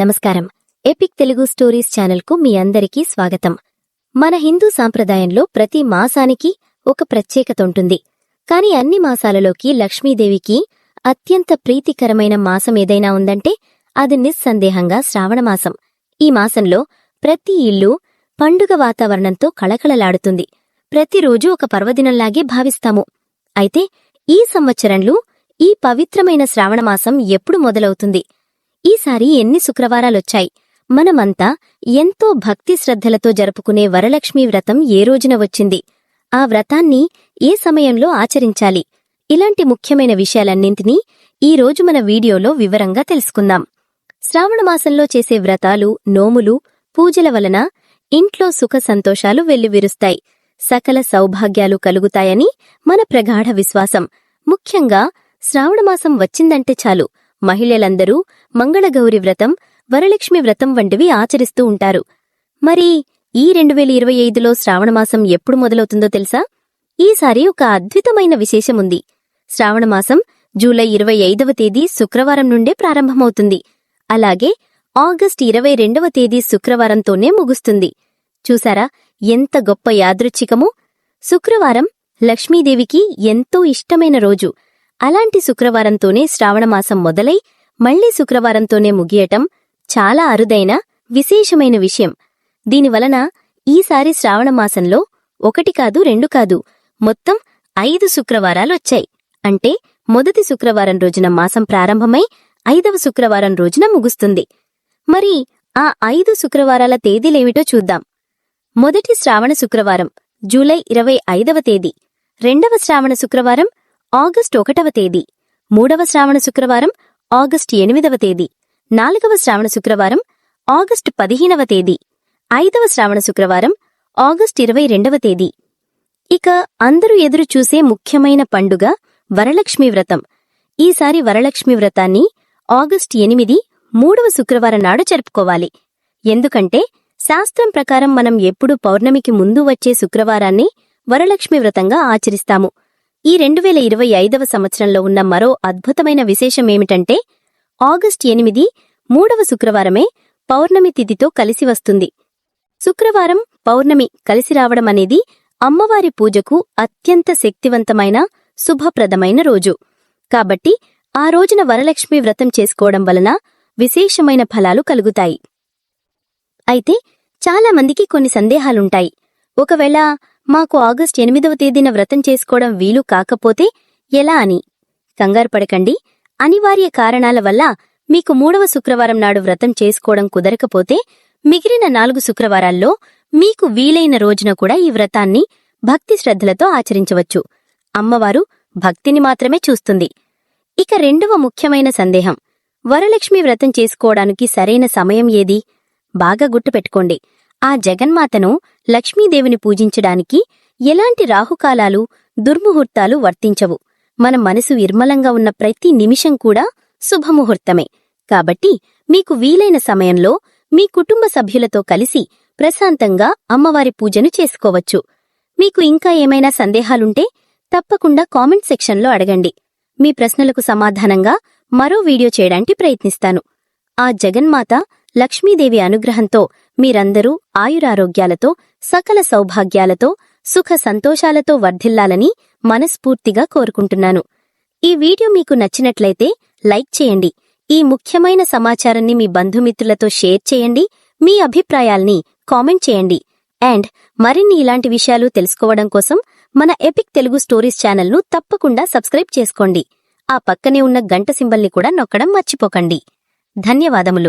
నమస్కారం. Epic Telugu stories ఛానల్కు మీ అందరికీ స్వాగతం. మన హిందూ సాంప్రదాయంలో ప్రతి మాసానికి ఒక ప్రత్యేకత ఉంటుంది. కాని అన్ని మాసాలలోకి లక్ష్మీదేవికి అత్యంత ప్రీతికరమైన మాసం ఏదైనా ఉందంటే అది నిస్సందేహంగా శ్రావణమాసం ఈ మాసంలో ప్రతి ఇల్లు పండుగ వాతావరణంతో కళకళలాడుతుంది. ప్రతిరోజూ ఒక పర్వదినంలాగే భావిస్తాము. అయితే ఈ సంవత్సరంలో ఈ పవిత్రమైన శ్రావణమాసం ఎప్పుడు మొదలవుతుంది? ఈసారి ఎన్ని శుక్రవారాలొచ్చాయి? మనమంతా ఎంతో భక్తి శ్రద్ధలతో జరుపుకునే వరలక్ష్మీ వ్రతం ఏ రోజున వచ్చింది? ఆ వ్రతాన్ని ఏ సమయంలో ఆచరించాలి? ఇలాంటి ముఖ్యమైన విషయాలన్నింటినీ ఈ రోజు మన వీడియోలో వివరంగా తెలుసుకుందాం. శ్రావణమాసంలో చేసే వ్రతాలు నోములు పూజల వలన ఇంట్లో సుఖ సంతోషాలు వెల్లివిరుస్తాయి. సకల సౌభాగ్యాలు కలుగుతాయని మన ప్రగాఢ విశ్వాసం. ముఖ్యంగా శ్రావణమాసం వచ్చిందంటే చాలు. మహిళలందరూ మంగళగౌరి వ్రతం వరలక్ష్మి వ్రతం వంటివి ఆచరిస్తూ ఉంటారు. మరి ఈ రెండు వేల ఇరవై ఐదులో శ్రావణమాసం ఎప్పుడు మొదలవుతుందో తెలుసా? ఈసారి ఒక అద్భుతమైన విశేషముంది. శ్రావణమాసం జూలై ఇరవై ఐదవ తేదీ శుక్రవారం నుండే ప్రారంభమవుతుంది. అలాగే ఆగస్ట్ ఇరవై రెండవ తేదీ శుక్రవారంతోనే ముగుస్తుంది. చూసారా ఎంత గొప్ప యాదృచ్ఛికము? శుక్రవారం లక్ష్మీదేవికి ఎంతో ఇష్టమైన రోజు. అలాంటి శుక్రవారంతోనే శ్రావణమాసం మొదలై మళ్ళీ శుక్రవారంతోనే ముగియటం చాలా అరుదైన విశేషమైన విషయం. దీనివలన ఈసారి శ్రావణమాసంలో ఒకటి కాదు రెండు కాదు మొత్తం ఐదు శుక్రవారాలొచ్చాయి అంటే మొదటి శుక్రవారం రోజున మాసం ప్రారంభమై ఐదవ శుక్రవారం రోజున ముగుస్తుంది. మరి ఆ ఐదు శుక్రవారాల తేదీలేమిటో చూద్దాం. మొదటి శ్రావణ శుక్రవారం జూలై ఇరవై ఐదవ తేదీ. రెండవ శ్రావణ శుక్రవారం ఆగస్టు ఒకటవ తేదీ. మూడవ శ్రావణ శుక్రవారం ఆగస్టు ఎనిమిదవ తేదీ. నాలుగవ శ్రావణ శుక్రవారం ఆగస్టు పదిహేనవ తేదీ. ఐదవ శ్రావణ శుక్రవారం ఆగస్టు ఇరవై రెండవ తేదీ. ఇక అందరూ ఎదురు చూసే ముఖ్యమైన పండుగ వరలక్ష్మి వ్రతం. ఈసారి వరలక్ష్మి వ్రతాన్ని ఆగస్టు ఎనిమిది మూడవ శుక్రవారం నాడు జరుపుకోవాలి. ఎందుకంటే శాస్త్రం ప్రకారం మనం ఎప్పుడు పౌర్ణమికి ముందు వచ్చే శుక్రవారాన్ని వరలక్ష్మి వ్రతంగా ఆచరిస్తాము. ఈ రెండు వేల ఇరవై ఐదవ సంవత్సరంలో ఉన్న మరో అద్భుతమైన విశేషమేమిటంటే ఆగస్ట్ ఎనిమిది మూడవ శుక్రవారమే పౌర్ణమి తిథితో కలిసి వస్తుంది. శుక్రవారం పౌర్ణమి కలిసి రావడం అనేది అమ్మవారి పూజకు అత్యంత శక్తివంతమైన శుభప్రదమైన రోజు. కాబట్టి ఆ రోజున వరలక్ష్మి వ్రతం చేసుకోవడం వలన విశేషమైన ఫలాలు కలుగుతాయి. అయితే చాలా మందికి కొన్ని సందేహాలుంటాయి. ఒకవేళ మాకు ఆగస్ట్ ఎనిమిదవ తేదీన వ్రతం చేసుకోవడం వీలు కాకపోతే ఎలా అని? కంగారు పడకండి. అనివార్య కారణాల వల్ల మీకు మూడవ శుక్రవారం నాడు వ్రతం చేసుకోవడం కుదరకపోతే మిగిలిన నాలుగు శుక్రవారాల్లో మీకు వీలైన రోజున కూడా ఈ వ్రతాన్ని భక్తి శ్రద్ధలతో ఆచరించవచ్చు. అమ్మవారు భక్తిని మాత్రమే చూస్తుంది. ఇక రెండవ ముఖ్యమైన సందేహం. వరలక్ష్మి వ్రతం చేసుకోవడానికి సరైన సమయం ఏది? బాగా గుర్తుపెట్టుకోండి. ఆ జగన్మాతను లక్ష్మీదేవిని పూజించడానికి ఎలాంటి రాహుకాలాలు దుర్ముహూర్తాలు వర్తించవు. మన మనసు నిర్మలంగా ఉన్న ప్రతి నిమిషం కూడా శుభముహూర్తమే. కాబట్టి మీకు వీలైన సమయంలో మీ కుటుంబ సభ్యులతో కలిసి ప్రశాంతంగా అమ్మవారి పూజను చేసుకోవచ్చు. మీకు ఇంకా ఏమైనా సందేహాలుంటే తప్పకుండా కామెంట్ సెక్షన్లో అడగండి. మీ ప్రశ్నలకు సమాధానంగా మరో వీడియో చేయడానికి ప్రయత్నిస్తాను. ఆ జగన్మాత లక్ష్మీదేవి అనుగ్రహంతో మీరందరూ ఆయురారోగ్యాలతో సకల సౌభాగ్యాలతో సుఖ సంతోషాలతో వర్ధిల్లాలని మనస్ఫూర్తిగా కోరుకుంటున్నాను. ఈ వీడియో మీకు నచ్చినట్లయితే లైక్ చేయండి. ఈ ముఖ్యమైన సమాచారాన్ని మీ బంధుమిత్రులతో షేర్ చేయండి. మీ అభిప్రాయాల్ని కామెంట్ చేయండి. అండ్ మరిన్ని ఇలాంటి విషయాలు తెలుసుకోవడం కోసం మన ఎపిక్ తెలుగు స్టోరీస్ ఛానల్ను తప్పకుండా సబ్స్క్రైబ్ చేసుకోండి. ఆ పక్కనే ఉన్న గంట సింబల్ని కూడా నొక్కడం మర్చిపోకండి. ధన్యవాదములు.